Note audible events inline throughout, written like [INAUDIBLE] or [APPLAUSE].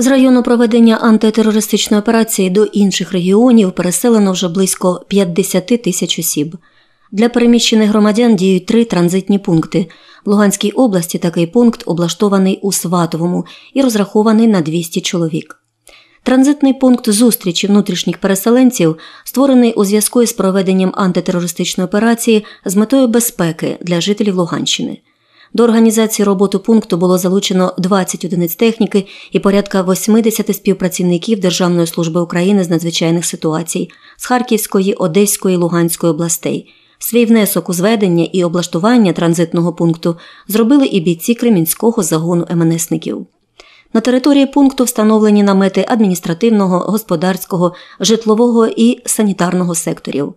З району проведення антитерористичної операції до інших регіонів переселено вже близько 50 тисяч осіб. Для переміщених громадян діють три транзитні пункти. В Луганській області такий пункт облаштований у Сватовому і розрахований на 200 чоловік. Транзитний пункт зустрічі внутрішніх переселенців створений у зв'язку із проведенням антитерористичної операції з метою безпеки для жителів Луганщини. До організації роботи пункту було залучено 20 одиниць техніки і порядка 80 співпрацівників Державної служби України з надзвичайних ситуацій з Харківської, Одеської, Луганської областей. Свій внесок у зведення і облаштування транзитного пункту зробили і бійці Кремінського загону МНСників. На території пункту встановлені намети адміністративного, господарського, житлового і санітарного секторів.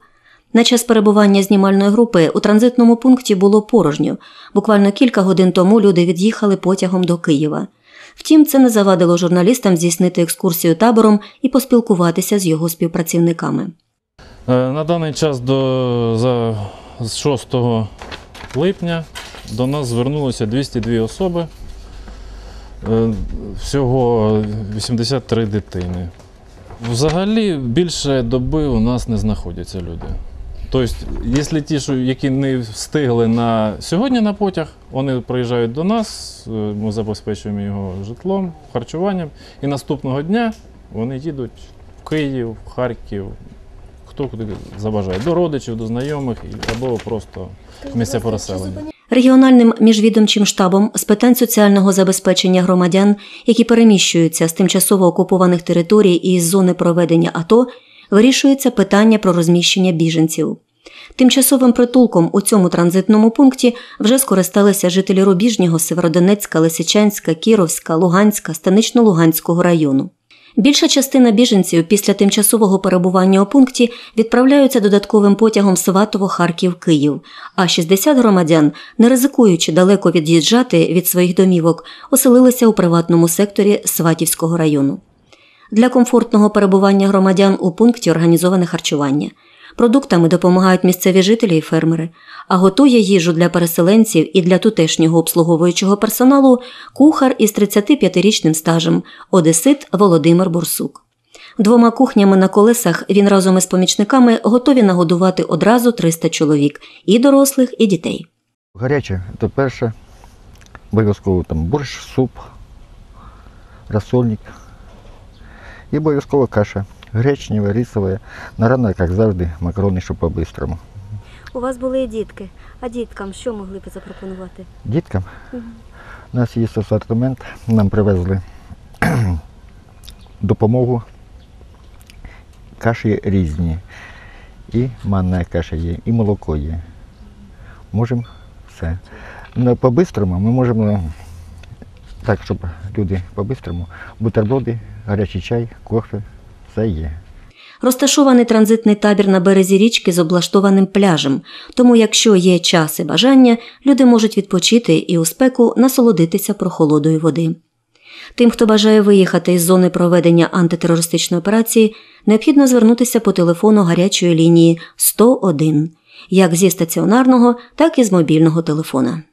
На час перебування знімальної групи у транзитному пункті було порожньо. Буквально кілька годин тому люди від'їхали потягом до Києва. Втім, це не завадило журналістам здійснити екскурсію табором і поспілкуватися з його співпрацівниками. Е, На даний час до, за, з 6 липня до нас звернулося 202 особи, Е, всього 83 дитини. Взагалі більше доби у нас не знаходяться люди. Тобто, якщо ті, які не встигли на сьогодні на потяг, вони приїжджають до нас, е, ми забезпечуємо його житлом, харчуванням, і наступного дня вони їдуть в Київ, в Харків, хто куди забажає, до родичів, до знайомих або просто місця переселення. Регіональним міжвідомчим штабом з питань соціального забезпечення громадян, які переміщуються з тимчасово окупованих територій і з зони проведення АТО, вирішується питання про розміщення біженців. Тимчасовим притулком у цьому транзитному пункті вже скористалися жителі Рубіжнього, Северодонецька, Лисичанська, Кіровська, Луганська, Станично-Луганського району. Більша частина біженців після тимчасового перебування у пункті відправляються додатковим потягом Сватово, Харків, Київ, а 60 громадян, не ризикуючи далеко від'їжджати від своїх домівок, оселилися у приватному секторі Сватівського району. Для комфортного перебування громадян у пункті організоване харчування. Продуктами допомагають місцеві жителі і фермери, а готує їжу для переселенців і для тутешнього обслуговуючого персоналу кухар із 35-річним стажем Одесит Володимир Бурсук. Двома кухнями на колесах він разом із помічниками готові нагодувати одразу 300 чоловік і дорослих, і дітей. Гаряче це перше. Обов'язково там борщ, суп, розсольник. І обов'язково каша. Гречнева, рисова. На ранок, як завжди, макарони, щоб по-бистрому. У вас були і дітки. А діткам що могли б запропонувати? Діткам у нас є асортимент, нам привезли [CLEARS THROAT] допомогу. Каші різні. І манна каша є, і молоко є. Можемо все. Ну, по-бистрому ми можемо так, щоб люди по-бистрому, бутерброди, гарячий чай, кофе, все є. Розташований транзитний табір на березі річки з облаштованим пляжем, тому якщо є час і бажання, люди можуть відпочити і у спеку насолодитися прохолодою води. Тим, хто бажає виїхати із зони проведення антитерористичної операції, необхідно звернутися по телефону гарячої лінії 101, як зі стаціонарного, так і з мобільного телефона.